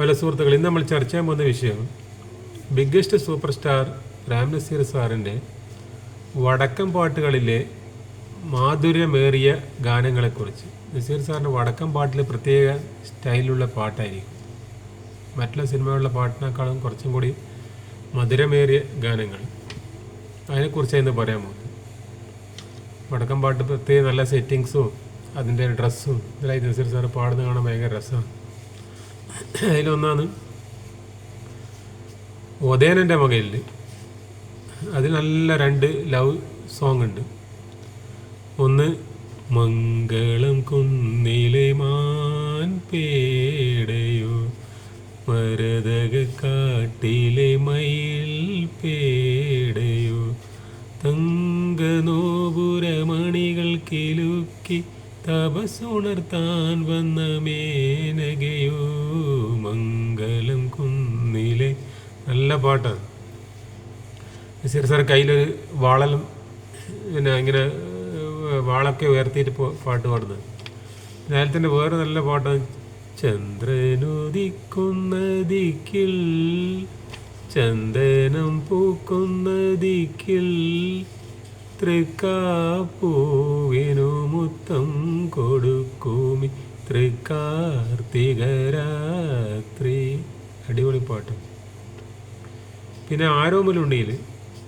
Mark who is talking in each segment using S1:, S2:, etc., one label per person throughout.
S1: പല സുഹൃത്തുക്കൾ ഇന്ന് നമ്മൾ ചർച്ച ചെയ്യാൻ പോകുന്ന വിഷയം biggest super star Ram Nazir സാറിന്റെ വടക്കം പാട്ടുകളിലെ മാധുര്യമേറിയ ഗാനങ്ങളെക്കുറിച്ച്. നസീർ സാറിന്റെ വടക്കം പാട്ടിൽ പ്രത്യേക സ്റ്റൈലുള്ള പാട്ടായിരിക്കും. മറ്റുള്ള സിനിമകളിലെ പാട്ടിനേക്കാളും കുറച്ചും കൂടി മധുരമേറിയ ഗാനങ്ങൾ. അതിനെക്കുറിച്ച് ഇന്ന് പറയാൻ പോകുന്നത്. വടക്കം പാട്ട് പ്രത്യേക നല്ല സെറ്റിങ്സും അതിന്റെ ഡ്രസ്സും ഇതിലായി നസീർ സാറ് പാടുന്ന കാണാൻ ഭയങ്കര രസമാണ്. അതിലൊന്നാണ് ഒതേനന്റെ മകയിൽ അതിൽ നല്ല രണ്ട് ലവ് സോങ് ഉണ്ട്. ഒന്ന് മംഗളം കുന്നിലെ മാൻ പേടയോ മരതക കാട്ടിലെ മയിൽ പേടയോ തങ്ക നോപുരമണികൾ കിലുക്കി തപസുണർത്താൻ വന്ന മേനകയോ മംഗലം കുന്നിലെ. നല്ല പാട്ട്. നസീർ സാർ കയ്യിലൊരു വാളലും പിന്നെ ഇങ്ങനെ വാളൊക്കെ ഉയർത്തിയിട്ട് പാട്ട് പാടുന്നത്. നേരത്തിന്റെ വേറെ നല്ല പാട്ടാണ് ചന്ദ്രനുദിക്കുന്ന ദിക്കിൽ ചന്ദനം പൂക്കുന്ന ദിക്കിൽ തൃക്കാപ്പൂവിനു മുത്തം കൊടുക്കുമി. തൃക്കാർത്തികരാത്രി അടിപൊളി പാട്ട്. പിന്നെ ആരോമലുണ്ടിയിൽ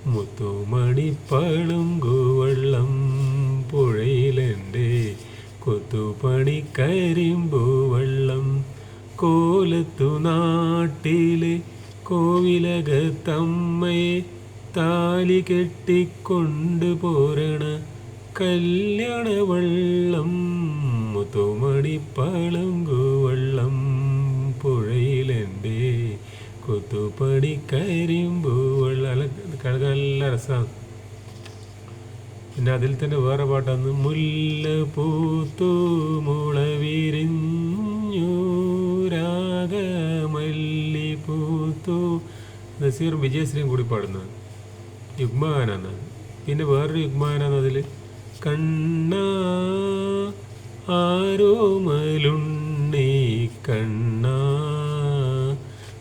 S1: മുത്തുമണിപ്പളും കൂവള്ളം പുഴയിലെന്റെ കൊത്തുപണി കരിമ്പൂവള്ളം കോലത്തു നാട്ടിലെ കോവിലകത്തമ്മയെ താലി കെട്ടിക്കൊണ്ട് പോരണ കല്യാണവള്ളം മുത്തുമണിപ്പളം ഗോവള്ളം പുഴയിലെന്റെ കൊത്തുപടി കരിമ്പൂവൾ നല്ല രസമാണ്. പിന്നെ അതിൽ തന്നെ വേറെ പാട്ടാണ്. മുല്ല പൂത്തു മുള വിരിഞ്ഞു രാഗമല്ലി പൂത്തു. നസീർ വിജയശ്രീയും കൂടി പാടുന്നത് യുഗ്മഗാനാണ് പിന്നെ വേറൊരു യുഗ്മഗാനാണ് അതിൽ കണ്ണ ആരോമലുണ്ണി കണ്ണ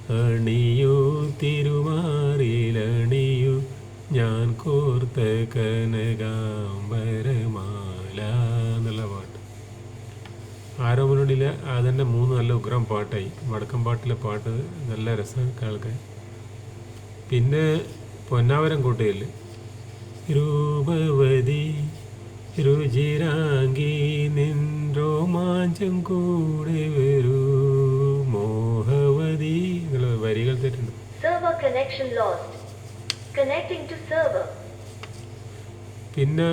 S1: അണിയോ തിരുമാറിയിലണിയോ ഞാൻ കോർത്ത കനകാംബരമാല എന്നുള്ള പാട്ട്. ആരോമലുണ്ടിലെ അതന്നെ മൂന്ന് നല്ല ഉഗ്രം പാട്ടായി. വടക്കം പാട്ടിലെ പാട്ട് നല്ല രസം കേൾക്കാൻ. പിന്നെ പൊന്നാവരം കോട്ടയിൽ രൂപവതി രുചിരാങ്കി നിൻ രോമാഞ്ചം കൂടെ വരൂ. മോഹവതി എന്നുള്ള വരികൾ തെറ്റുണ്ട്. പിന്നെ.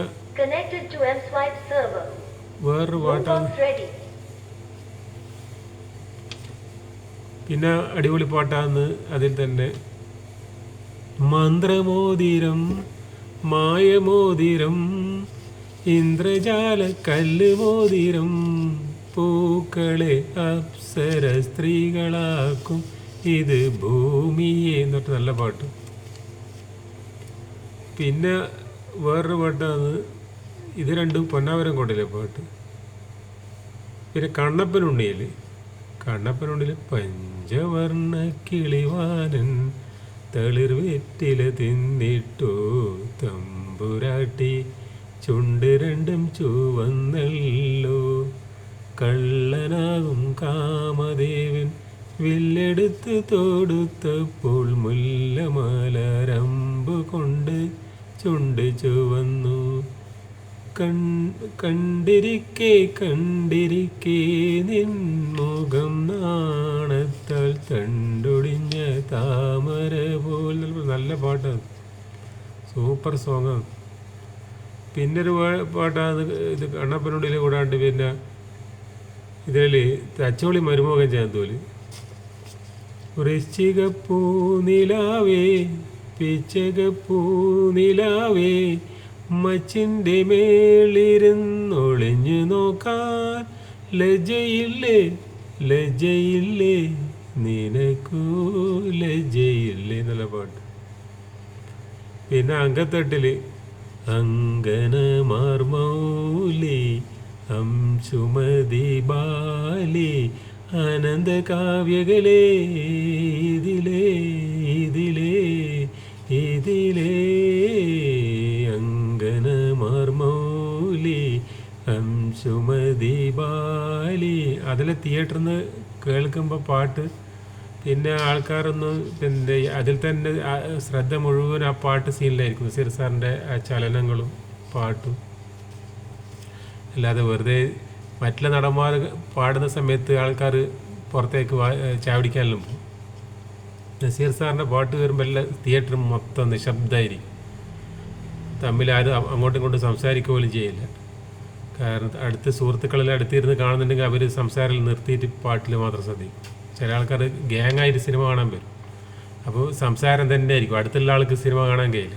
S1: വേറൊരു പാട്ടാണ് പിന്നെ അടിപൊളി പാട്ടാന്ന് അതിൽ തന്നെ. മന്ത്രമോതിരം മായമോതിരം ഇന്ദ്രജാല കല്ല് മോതിരം പൂക്കളെ അപ്സര സ്ത്രീകളാക്കും ഇത് ഭൂമിയെ എന്നിട്ട് നല്ല പാട്ട്. പിന്നെ വേറൊരു പാട്ടാണ്. ഇത് രണ്ടും പൊന്നാവരം കൊണ്ടില്ല പാട്ട്. പിന്നെ കണ്ണപ്പനുണ്ണിയിൽ കണ്ണപ്പനുണ്ണിയിൽ പഞ്ചവർണ കിളിവാനൻ തളിർ വെറ്റില തിന്നിട്ടു തമ്പുരാട്ടി. ചുണ്ട് രണ്ടും ചുവന്നല്ലോ കള്ളനാകും കാമദേവൻ. വില്ലെടുത്ത് തൊടുത്തപ്പോൾ മുല്ലമലരമ്പ് കൊണ്ട് ചുണ്ട് ചുവന്നു. കണ്ടിരിക്കെ കണ്ടിരിക്കെ. നിൻ മുഖം നാണത്താൽ തണ്ടൊടിഞ്ഞ താമര പോലെ നല്ല- പാട്ട്. സൂപ്പർ സോങ്ങാണ് പിന്നെ ഒരു പാട്ടാണ് ഇത് കണ്ണപ്പനുള്ളിൽ കൂടാണ്ട് പിന്നെ ഇതിൽ തച്ചോളി മരുമോഹൻ ചാന്തോൽ. വൃശ്ചികപ്പൂ നിലാവേ പിച്ചകപ്പൂ നിലാവേ മച്ചിന്റെ മേളിരുന്നൊളിഞ്ഞു നോക്കാൻ ലജയില്ലേ ലജയില്ലേ നിനക്കൂ ലജയില്ലേ എന്നുള്ള പാട്ട്. പിന്നെ അങ്കത്തട്ടിൽ അങ്കന മാർമൗലി അംശുമതി ബാലി ആനന്ദ കാവ്യകളേ ഇതിലേ ബാലി അതിലെ തിയേറ്ററിൽ നിന്ന് കേൾക്കുമ്പോൾ പാട്ട് പിന്നെ ആൾക്കാരൊന്നും പിന്നെ അതിൽ തന്നെ ശ്രദ്ധ മുഴുവൻ ആ പാട്ട് സീനിലായിരിക്കും സിർ സാറിന്റെ ആ ചലനങ്ങളും പാട്ടും. അല്ലാതെ വെറുതെ മറ്റുള്ള നടന്മാർ പാടുന്ന സമയത്ത് ആൾക്കാർ പുറത്തേക്ക് ചാവടിക്കാനെല്ലാം പോകും നസീർ സാറിന്റെ പാട്ട് വരുമ്പോൾ എല്ലാം തിയേറ്ററും മൊത്തം നിശബ്ദമായിരിക്കും. തമ്മിൽ ആരും അങ്ങോട്ടും ഇങ്ങോട്ടും സംസാരിക്കുക പോലും ചെയ്യില്ല. കാരണം അടുത്ത് സുഹൃത്തുക്കളെല്ലാം അടുത്തിരുന്ന് കാണുന്നുണ്ടെങ്കിൽ അവർ സംസാരം നിർത്തിയിട്ട് പാട്ടിൽ മാത്രം ശ്രദ്ധിക്കും. ചില ആൾക്കാർ ഗ്യാങ്ങായിട്ട് സിനിമ കാണാൻ വരും. അപ്പോൾ സംസാരം തന്നെ ആയിരിക്കും. അടുത്തുള്ള ആൾക്ക് സിനിമ കാണാൻ കഴിയില്ല.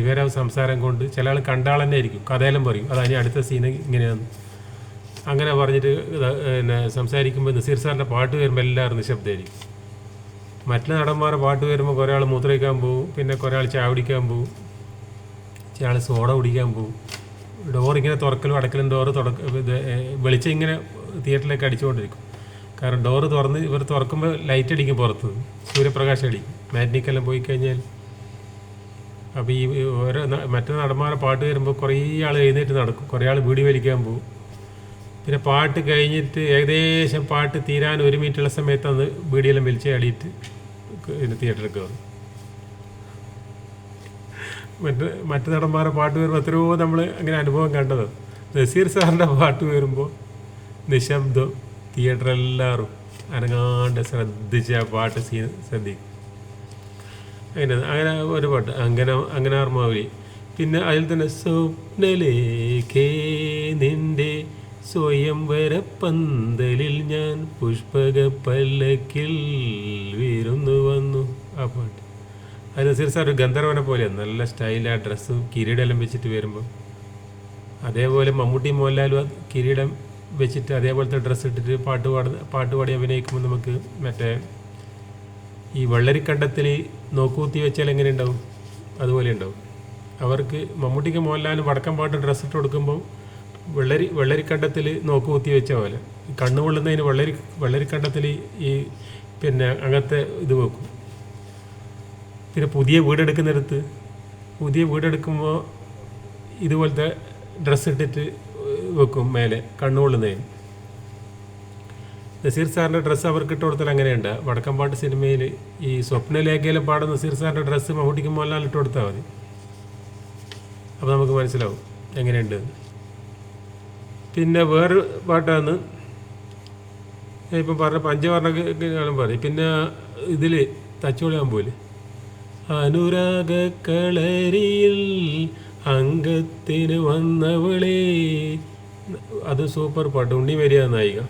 S1: ഇവരെ സംസാരം കൊണ്ട് ചില ആൾ കണ്ട ആൾ തന്നെ ആയിരിക്കും. കഥയെല്ലാം പറയും. അതാണ് അടുത്ത സീൻ ഇങ്ങനെയാണ് അങ്ങനെ പറഞ്ഞിട്ട് പിന്നെ സംസാരിക്കുമ്പോൾ നസീർ സാറിന്റെ പാട്ട് വരുമ്പോൾ എല്ലാവരും നിശബ്ദമായിരിക്കും മറ്റു നടന്മാരുടെ പാട്ട് വരുമ്പോൾ കുറേ ആൾ മൂത്രയിക്കാൻ പോകും പിന്നെ കുറേ ആൾ ചാവടിക്കാൻ പോകും ചില സോഡ കുടിക്കാൻ പോകും ഡോർ ഇങ്ങനെ തുറക്കലും അടക്കലും ഡോറ് ഏഹ് വെളിച്ചം ഇങ്ങനെ തിയേറ്ററിലേക്ക് അടിച്ചുകൊണ്ടിരിക്കും. കാരണം ഡോറ് തുറന്ന് ഇവർ തുറക്കുമ്പോൾ ലൈറ്റ് അടിക്കും പുറത്ത്. സൂര്യപ്രകാശം അടിക്കും. മാറ്റിനിക്കെല്ലാം പോയി കഴിഞ്ഞാൽ. അപ്പോൾ ഈ ഓരോ മറ്റേ നടന്മാരുടെ പാട്ട് വരുമ്പോൾ കുറേ ആൾ എഴുന്നേറ്റ് നടക്കും. കുറേ ആൾ വീടി വലിക്കാൻ പോകും പിന്നെ പാട്ട് കഴിഞ്ഞിട്ട് ഏകദേശം പാട്ട് തീരാൻ ഒരു മിനിറ്റുള്ള സമയത്ത് അന്ന് വീടിയെല്ലാം വലിച്ച് അടിയിട്ട് തിയേറ്ററിൽ കയറും മറ്റ് മറ്റു നടന്മാരുടെ പാട്ട് വരുമ്പോൾ എത്രയോ നമ്മൾ അങ്ങനെ അനുഭവം കണ്ടത്. നസീർ സാറിന്റെ പാട്ട് വരുമ്പോൾ നിശബ്ദം തിയേറ്റർ എല്ലാവരും അനങ്ങാണ്ട് ശ്രദ്ധിച്ച് ആ പാട്ട് സീ ശ്രദ്ധിക്കും അങ്ങനെ അങ്ങനെ ഒരു പാട്ട്. അങ്ങനെ അങ്ങനെ മാവലി പിന്നെ അതിൽ തന്നെ സ്വപ്നലേഖേ നിന്റെ സ്വയംവര പന്തലിൽ ഞാൻ പുഷ്പക പല്ലക്കിൽ വിരുന്നു വന്നു. ആ പാട്ട്. അത് നസീർ സാർ ഒരു ഗന്ധർവനെ പോലെയാണ് നല്ല സ്റ്റൈലാ ഡ്രസ്സ് കിരീടെല്ലാം വെച്ചിട്ട് വരുമ്പോൾ അതേപോലെ മമ്മൂട്ടി മോഹൻലാലും അത് കിരീടം വെച്ചിട്ട് അതേപോലത്തെ ഡ്രസ്സ് ഇട്ടിട്ട് പാട്ട് പാടുന്ന പാട്ട് പാടി അഭിനയിക്കുമ്പോൾ നമുക്ക് മറ്റേ ഈ വെള്ളരിക്കണ്ടത്തിൽ നോക്കൂത്തി വെച്ചാൽ എങ്ങനെ ഉണ്ടാവും? അതുപോലെ ഉണ്ടാവും. അവർക്ക് മമ്മൂട്ടിക്ക് മോഹൻലാലിന് വടക്കം പാട്ട് ഡ്രസ്സ് ഇട്ട് കൊടുക്കുമ്പോൾ വെള്ളരി വെള്ളരിക്കണ്ടത്തിൽ നോക്കുകുത്തി വെച്ച പോലെ. കണ്ണു കൊള്ളുന്നതിന് വെള്ളരി വെള്ളരിക്കണ്ടത്തിൽ ഈ പിന്നെ അങ്ങനത്തെ ഇത് വെക്കും. പിന്നെ പുതിയ വീടെടുക്കുന്നിടത്ത് പുതിയ വീടെടുക്കുമ്പോൾ ഇതുപോലത്തെ ഡ്രസ്സ് ഇട്ടിട്ട് വെക്കും മേലെ കണ്ണുകൊള്ളുന്നതിന് നസീർ സാറിന്റെ ഡ്രസ്സ് അവർക്ക് ഇട്ട് കൊടുത്താൽ അങ്ങനെയുണ്ട്. വടക്കമ്പാട്ട് സിനിമയിൽ ഈ സ്വപ്നലേഖയിലും പാടുന്ന നസീർ സാറിന്റെ ഡ്രസ്സ് മമ്മൂട്ടിക്ക് മോഹൻലാൽ ഇട്ട് കൊടുത്താൽ മതി. അപ്പോൾ നമുക്ക് മനസ്സിലാവും എങ്ങനെയുണ്ട്. പിന്നെ വേറൊരു പാട്ടാണ്. ഇപ്പം പറഞ്ഞ പഞ്ചവർണ പറയും. പിന്നെ ഇതിൽ തച്ചോളിയാകുമ്പോൾ അനുരാഗ കളരിയിൽ അംഗത്തിന് വന്നവളെ. അത് സൂപ്പർ പാട്ട് ഉണ്ണി വരിക നായിക.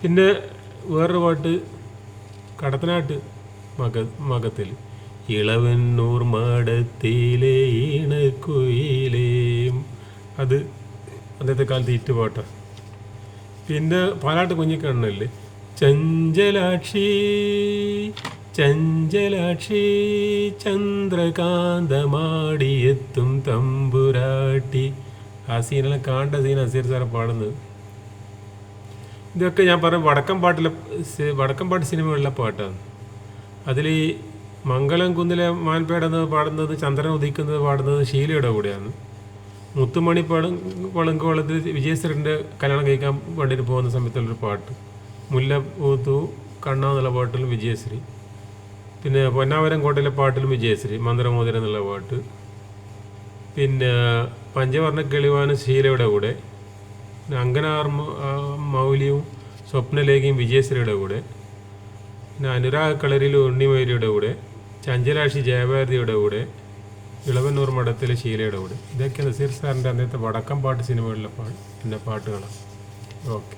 S1: പിന്നെ വേറൊരു പാട്ട് കടത്തനാട്ട് മക മകത്തിൽ. ഇളവന്നൂർ മാടത്തിലെ ഈണക്കുയിലേ. അത് അന്നത്തെ കാലത്ത് ഇറ്റ് പാട്ടാണ് പിന്നെ പാലാട്ട് കുഞ്ഞിക്കണ്ണല്ലേ ചഞ്ചലാക്ഷി. ചഞ്ചലാക്ഷി ചന്ദ്രകാന്തമാടിയെത്തും തമ്പുരാട്ടി. ആ സീനെല്ലാം കാണ്ട സീൻ അസീർ സാറെ പാടുന്നത്. ഇതൊക്കെ ഞാൻ പറഞ്ഞ വടക്കം പാട്ടിലെ വടക്കം പാട്ട് സിനിമകളിലെ പാട്ടാണ്. അതിൽ ഈ മംഗളം കുന്നിലെ മാൻപേടെന്ന് പാടുന്നത് ചന്ദ്രൻ ഉദിക്കുന്നത് പാടുന്നത് ഷീലയുടെ കൂടെയാണ്. മുത്തുമണി പളും പളുങ്ക് വളത്തിൽ വിജയശ്രീന്റെ കല്യാണം കഴിക്കാൻ വേണ്ടിയിട്ട് പോകുന്ന സമയത്തുള്ളൊരു പാട്ട്. മുല്ല പൂത്തു കണ്ണ എന്നുള്ള പാട്ടിലും വിജയശ്രീ. പിന്നെ പൊന്നാവരം കോട്ടയിലെ പാട്ടിലും വിജയശ്രീ മന്ത്രമോതിരം എന്നുള്ള പാട്ട്. പിന്നെ പഞ്ചവർണ കിളിവാനും ശീലയുടെ കൂടെ പിന്നെ അങ്കനാർ മൗലിയും സ്വപ്നലേഖയും വിജയശ്രീയുടെ കൂടെ പിന്നെ അനുരാഗ് കളരിൽ ഉണ്ണിമൈരിയുടെ കൂടെ ചഞ്ചലാക്ഷി ജയഭാരതിയുടെ കൂടെ ഇളവന്നൂർ മഠത്തിലെ ശീലയുടെ കൂടെ. ഇതൊക്കെ നസീർ സാറിന്റെ അന്നത്തെ വടക്കം പാട്ട് സിനിമകളിലെ പാട്ട് പിന്നെ പാട്ടുകളാണ് ഓക്കെ.